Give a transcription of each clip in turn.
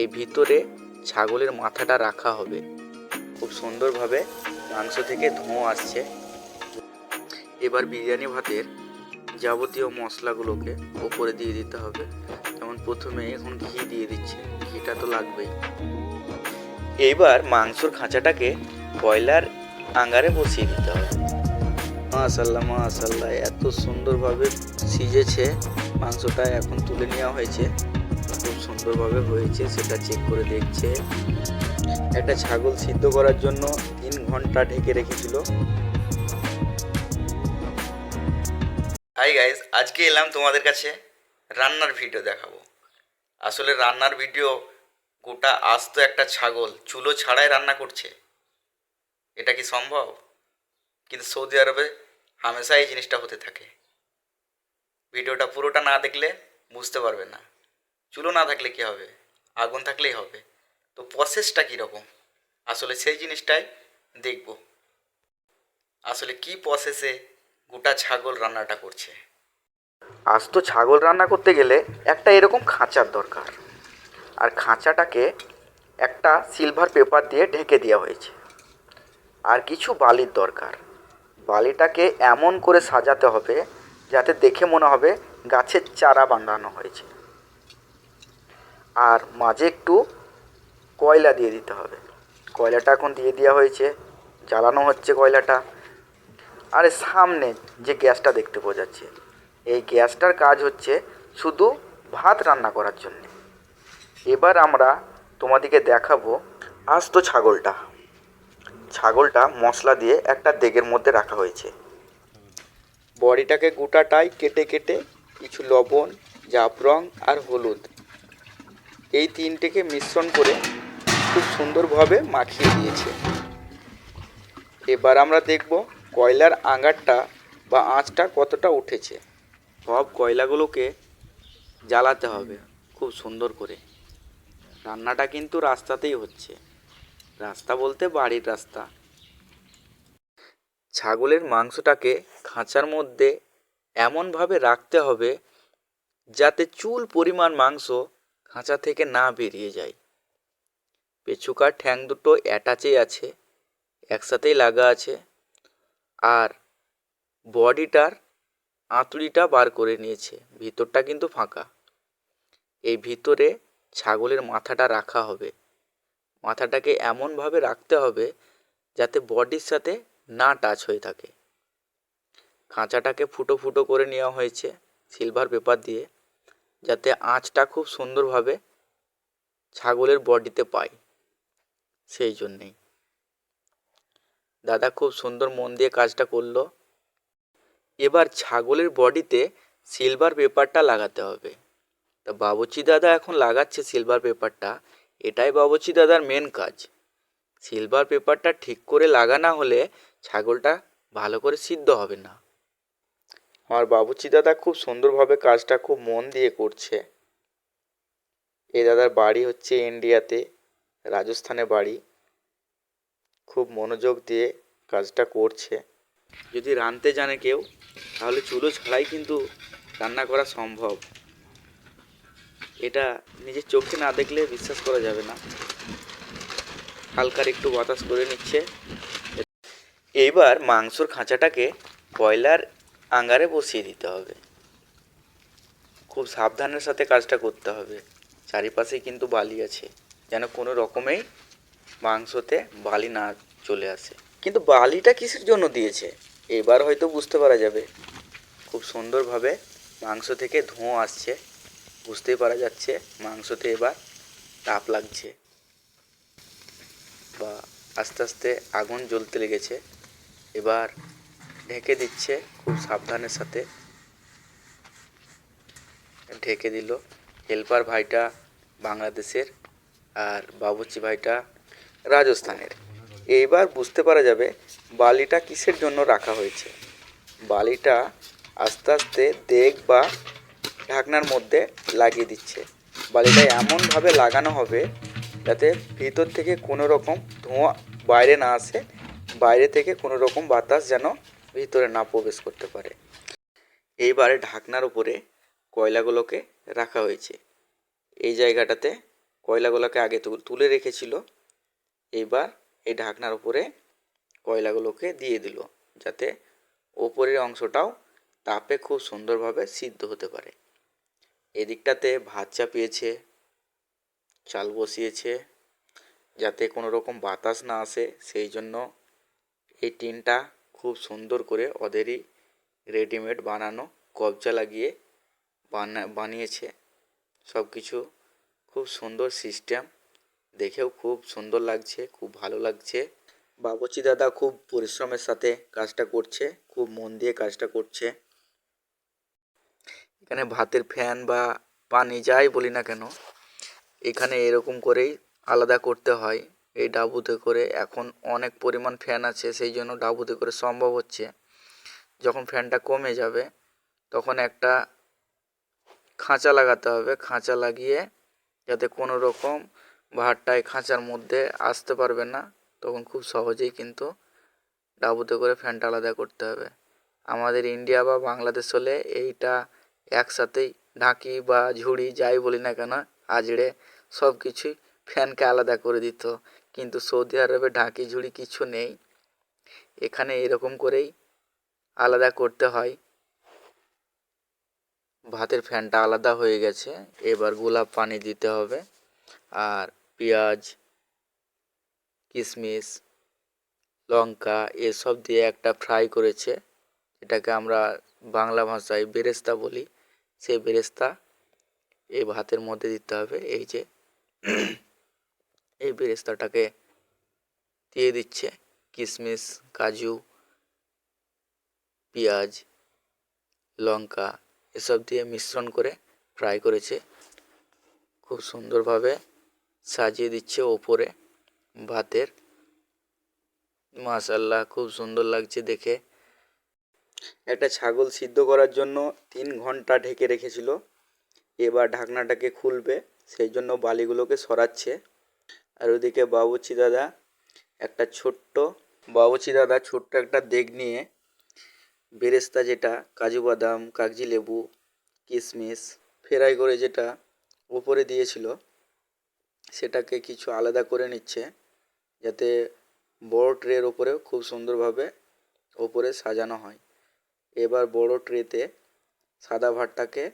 এই ভিতরে ছাগলের মাথাটা রাখা হবে। খুব সুন্দরভাবে মাংস থেকে ধোঁয়া আসছে। এবার বিরিয়ানি ভাতের যাবতীয় মশলাগুলোকে ওপরে দিয়ে দিতে হবে। যেমন প্রথমে এখন ঘি দিয়ে দিচ্ছে, ঘিটা তো লাগবেই। এইবার মাংসর খাঁচাটাকে কয়লার আঙ্গারে বসিয়ে দিতে হবে। মাশাল্লাহ মাশাল্লাহ এত সুন্দরভাবে সিজেছে, মাংসটা এখন তুলে নেওয়া হয়েছে। সুন্দরভাবে হয়েছে, সেটা চেক করে দেখছে। একটা ছাগল সিদ্ধ করার জন্য তিন ঘণ্টা ঢেকে রেখেছিল। হাই গাইস আজকে এলাম তোমাদের কাছে রান্নার ভিডিও দেখাবো। আসলে রান্নার ভিডিও গোটা আস্ত একটা ছাগল চুলো ছাড়াই রান্না করছে। এটা কি সম্ভব? কিন্তু সৌদি আরবে হামেশা এই জিনিসটা হতে থাকে। ভিডিওটা পুরোটা না দেখলে বুঝতে পারবে না। চুলো না থাকলে কি হবে? আগুন থাকলেই হবে। তো প্রসেসটা কীরকম? আসলে সেই জিনিসটাই দেখব। আসলে কি প্রসেসে গোটা ছাগল রান্নাটা করছে? আজ তো ছাগল রান্না করতে গেলে একটা এরকম খাঁচার দরকার। আর খাঁচাটাকে একটা সিলভার পেপার দিয়ে ঢেকে দেওয়া হয়েছে। আর কিছু বালির দরকার। বালিটাকে এমন করে সাজাতে হবে যাতে দেখে মনে হবে গাছের চারা বানানো হয়েছে। আর মাঝে একটু কয়লা দিয়ে দিতে হবে। কয়লাটা এখন দিয়ে দেওয়া হয়েছে, জ্বালানো হচ্ছে কয়লাটা। আর সামনে যে গ্যাসটা দেখতে পাওয়া যাচ্ছে, এই গ্যাসটার কাজ হচ্ছে শুধু ভাত রান্না করার জন্য। এবার আমরা তোমাদেরকে দেখাবো আস্ত ছাগলটা। ছাগলটা মশলা দিয়ে একটা দেগের মধ্যে রাখা হয়েছে। বডিটাকে গোটাটাই কেটে কেটে কিছু লবণ, জাফরং আর হলুদ এই তিনটেকে মিশ্রণ করে খুব সুন্দরভাবে মাখিয়ে দিয়েছে এবার আমরা দেখব কয়লার আঙারটা বা আঁচটা কতটা উঠেছে। সব কয়লাগুলোকে জ্বালাতে হবে খুব সুন্দর করে। রান্নাটা কিন্তু রাস্তাতেই হচ্ছে। রাস্তা বলতে বাড়ির রাস্তা। ছাগলের মাংসটাকে খাঁচার মধ্যে এমনভাবে রাখতে হবে যাতে চুল পরিমাণ মাংস খাঁচা থেকে না বেরিয়ে যায়। পেছুকার ঠ্যাং দুটো অ্যাটাচেই আছে, একসাথেই লাগা আছে, আর বডিটার আঁতুড়িটা বার করে নিয়েছে, ভিতরটা কিন্তু ফাঁকা। এই ভিতরে ছাগলের মাথাটা রাখা হবে। মাথাটাকে এমনভাবে রাখতে হবে যাতে বডির সাথে না টাচ হয়ে থাকে। খাঁচাটাকে ফুটো ফুটো করে নেওয়া হয়েছে, সিলভার পেপার দিয়ে। যাতে আঁচটা খুব সুন্দরভাবে ছাগলের বডিতে পায়। সেই জন্যেই। দাদা খুব সুন্দর মন দিয়ে কাজটা করল। এবার ছাগলের বডিতে সিলভার পেপারটা লাগাতে হবে। তা বাবুচি দাদা এখন লাগাচ্ছে সিলভার পেপারটা এটাই বাবুচি দাদার মেন কাজ। সিলভার পেপারটা ঠিক করে লাগানো হলে ছাগলটা ভালো করে সিদ্ধ হবে না। আমার বাবুচি দাদা খুব সুন্দরভাবে কাজটা খুব মন দিয়ে করছে। এ দাদার বাড়ি হচ্ছে ইন্ডিয়াতে, রাজস্থানে বাড়ি। খুব মনোযোগ দিয়ে কাজটা করছে। যদি রাঁধতে জানে কেউ, তাহলে চুলো ছাড়াই কিন্তু রান্না করা সম্ভব। এটা নিজের চোখে না দেখলে বিশ্বাস করা যাবে না। হালকার একটু বাতাস করে নিচ্ছে। এইবার মাংসর খাঁচাটাকে কয়লার আঙ্গারে বসিয়ে দিতে হবে। খুব সাবধানের সাথে কাজটা করতে হবে। চারিপাশে কিন্তু বালি আছে, যেন কোনো রকমেই মাংসতে বালি না চলে আসে। কিন্তু বালিটা কিসের জন্য দিয়েছে? এবার হয়তো বুঝতে পারা যাবে। খুব সুন্দরভাবে মাংস থেকে ধোঁয়া আসছে। বুঝতেই পারা যাচ্ছে মাংসতে এবার তাপ লাগছে। বা আস্তে আস্তে আগুন জ্বলতে লেগেছে। এবার ঢেকে দিচ্ছে, খুব সাবধানের সাথে। ঢেকে দিল। হেল্পার ভাইটা বাংলাদেশের আর বাবুচি ভাইটা রাজস্থানের। এইবার বুঝতে পারা যাবে বালিটা কিসের জন্য রাখা হয়েছে। বালিটা আস্তে আস্তে দেগ বা ঢাকনার মধ্যে লাগিয়ে দিচ্ছে। বালিটা এমনভাবে লাগানো হবে যাতে ভিতর থেকে কোনো রকম ধোঁয়া বাইরে না আসে, বাইরে থেকে কোনো রকম বাতাস যেন ভিতরে না প্রবেশ করতে পারে। এইবারে ঢাকনার উপরে কয়লাগুলোকে রাখা হয়েছে। এই জায়গাটাতে কয়লাগুলোকে আগে তুলে রেখেছিল। এবার এই ঢাকনার উপরে কয়লাগুলোকে দিয়ে দিল, যাতে ওপরের অংশটাও তাপে খুব সুন্দরভাবে সিদ্ধ হতে পারে। এদিকটাতে ভাত চাপিয়েছে, চাল বসিয়েছে, যাতে কোনো রকম বাতাস না আসে। সেই জন্য এই টিনটা খুব সুন্দর করে ওদেরই রেডিমেড বানানো, কবজা লাগিয়ে বানা, বানিয়েছে। সব কিছু খুব সুন্দর সিস্টেম দেখেও খুব সুন্দর লাগছে, খুব ভালো লাগছে। বাবুচি দাদা খুব পরিশ্রমের সাথে কাজটা করছে, খুব মন দিয়ে কাজটা করছে। এখানে ভাতের ফ্যান বা পানি যাই বলি না কেন, এখানে এরকম করেই আলাদা করতে হয়। এই ডাবুতে করে এখন অনেক পরিমাণ ফ্যান আছে, সেই জন্য ডাবুতে করে সম্ভব হচ্ছে। যখন ফ্যানটা কমে যাবে, তখন একটা খাঁচা লাগাতে হবে। খাঁচা লাগিয়ে যাতে কোনো রকম ভাতটাই খাঁচার মধ্যে আসতে পারবে না, তখন খুব সহজেই কিন্তু ডাবুতে করে ফ্যানটা আলাদা করতে হবে। আমাদের ইন্ডিয়া বা বাংলাদেশ হলে এইটা একসাথেই ঢাকি বা ঝুড়ি যাই বলি না কেন, আজড়ে সব কিছুই ফ্যানকে আলাদা করে দিত। কিন্তু সৌদি আরবে ঢাকি ঝুড়ি কিছু নেই। এখানে এরকম করেই আলাদা করতে হয়। ভাতের ফ্যানটা আলাদা হয়ে গেছে। এবার গোলাপ পানি দিতে হবে। আর পেঁয়াজ কিশমিশ লঙ্কা এসব দিয়ে একটা ফ্রাই করেছে। এটাকে আমরা বাংলা ভাষায় বেরেস্তা বলি। সেই বেরেস্তা এই ভাতের মধ্যে দিতে হবে। এই যে এই বেরেস্তাটাকে দিয়ে দিচ্ছে। কিশমিশ কাজু, পেঁয়াজ, লঙ্কা এসব দিয়ে মিশ্রণ করে ফ্রাই করেছে। খুব সুন্দরভাবে সাজিয়ে দিচ্ছে ওপরে ভাতের। মাশাল্লাহ খুব সুন্দর লাগছে দেখে। একটা ছাগল সিদ্ধ করার জন্য তিন ঘণ্টা ঢেকে রেখেছিল। এবার ঢাকনাটাকে খুলবে, সেই জন্য বালিগুলোকে সরাচ্ছে। আর ওদিকে বাবুচি দাদা, একটা ছোট্ট বাবুচি দাদা ছোট্ট একটা দেগ নিয়ে বেরেস্তা যেটা, কাজু বাদাম, কাগজি লেবু কিশমিশ ফ্রাই করে যেটা উপরে দিয়েছিল, সেটাকে কিছু আলাদা করে নিচ্ছে যাতে বড় ট্রের ওপরে খুব সুন্দরভাবে ওপরে সাজানো হয়। এবার বড় ট্রেতে সাদা ভাতটাকে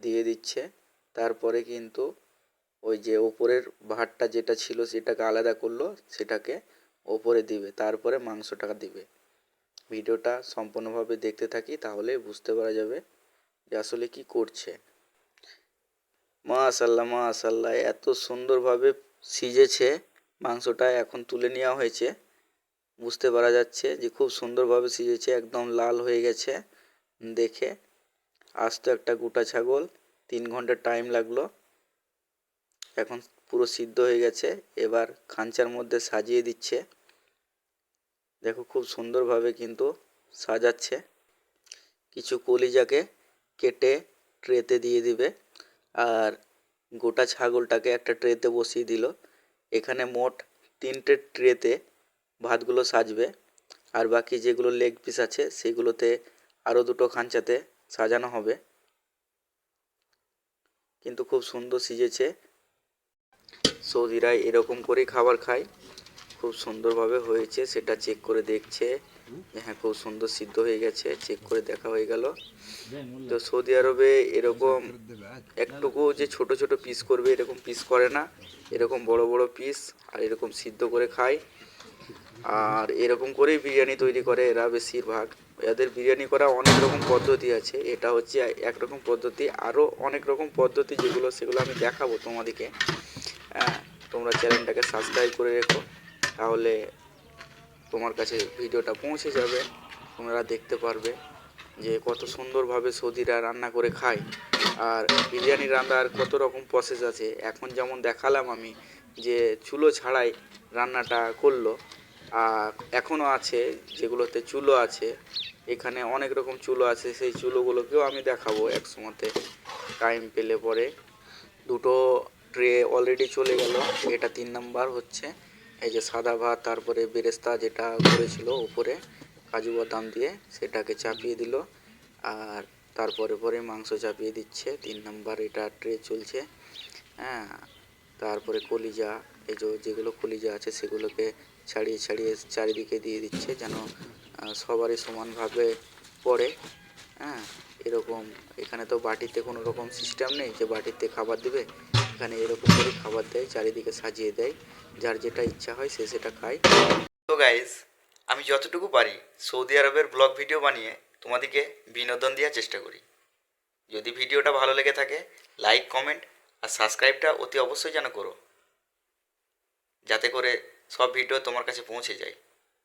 দিয়ে দিচ্ছে, তারপরে কিন্তু ওই যে ওপরের ভাতটা যেটা ছিল সেটাকে আলাদা করল, সেটাকে ওপরে দিবে, তারপরে মাংসটা দিবে। ভিডিওটা সম্পূর্ণভাবে দেখতে থাকি, তাহলে বুঝতে পারা যাবে যে আসলে কি করছে। মাশাল্লাহ মাশাল্লাহ, এত সুন্দরভাবে সিজেছে মাংসটা, এখন তুলে নেওয়া হয়েছে। বুঝতে পারা যাচ্ছে যে খুব সুন্দরভাবে সিজেছে, একদম লাল হয়ে গেছে। দেখে আস্ত একটা গোটা ছাগল, তিন ঘণ্টা টাইম লাগল। এখন পুরো সিদ্ধ হয়ে গেছে। এবার খাঞ্চার মধ্যে সাজিয়ে দিচ্ছে। দেখো খুব সুন্দরভাবে কিন্তু সাজাচ্ছে। কিছু কলিজাকে কেটে ট্রেতে দিয়ে দিবে। আর গোটা ছাগলটাকে একটা ট্রেতে বসিয়ে দিল। এখানে মোট তিনটে ট্রেতে ভাতগুলো সাজবে। আর বাকি যেগুলো লেগ পিস আছে, সেগুলোতে আরও দুটো খাঞ্চাতে সাজানো হবে। কিন্তু খুব সুন্দর সিজেছে। সৌদিরা এরকম করেই খাবার খায়। খুব সুন্দরভাবে হয়েছে, সেটা চেক করে দেখছে। হ্যাঁ খুব সুন্দর সিদ্ধ হয়ে গেছে চেক করে দেখা হয়ে গেল। তো সৌদি আরবে এরকম একটুকু যে ছোট ছোট পিস করবে, এরকম পিস করে না। এরকম বড় বড় পিস আর এরকম সিদ্ধ করে খায়। আর এরকম করেই বিরিয়ানি তৈরি করে এরা বেশিরভাগ। এদের বিরিয়ানি করা অনেক রকম পদ্ধতি আছে। এটা হচ্ছে একরকম পদ্ধতি, আরও অনেক রকম পদ্ধতি যেগুলো, সেগুলো আমি দেখাবো তোমাদেরকে। হ্যাঁ তোমরা চ্যানেলটাকে সাবস্ক্রাইব করে রেখো, তাহলে তোমার কাছে ভিডিওটা পৌঁছে যাবে। তোমরা দেখতে পারবে যে কত সুন্দরভাবে সৌদিরা রান্না করে খায়। আর বিরিয়ানি রান্নার কত রকম প্রসেস আছে। এখন যেমন দেখালাম আমি যে চুলো ছাড়াই রান্নাটা করল, আর এখনও আছে যেগুলোতে চুলো আছে, এখানে অনেক রকম চুলো আছে। সেই চুলোগুলোকেও আমি দেখাবো এক সময়তে। টাইম পেলে পরে। দুটো ট্রে অলরেডি চলে গেল। এটা তিন নাম্বার হচ্ছে। এই যে সাদা ভাত, তারপরে বেরেস্তা যেটা করেছিল উপরে, কাজু বাদাম দিয়ে, সেটাকে চাপিয়ে দিল। আর তারপরে পরে মাংস চাপিয়ে দিচ্ছে। তিন নাম্বার এটা ট্রে চলছে। হ্যাঁ তারপরে কলিজা, এই যে যেগুলো কলিজা আছে, সেগুলোকে ছাড়িয়ে ছাড়িয়ে চারিদিকে দিয়ে দিচ্ছে যেন সবারই সমানভাবে পড়ে। হ্যাঁ এরকম। এখানে তো বাটিতে কোনো রকম সিস্টেম নেই যে বাটিতে খাবার দিবে। এখানে এরকম করে খাবার দেয়, চারিদিকে সাজিয়ে দেয়। যার যেটা ইচ্ছা হয় সে সেটা খায়। তো গাইজ আমি যতটুকু পারি সৌদি আরবের ব্লগ ভিডিও বানিয়ে তোমাদেরকে বিনোদন দেওয়ার চেষ্টা করি। যদি ভিডিওটা ভালো লেগে থাকে লাইক কমেন্ট আর সাবস্ক্রাইবটা অতি অবশ্যই যেন করো। যাতে করে সব ভিডিও তোমার কাছে পৌঁছে যায়।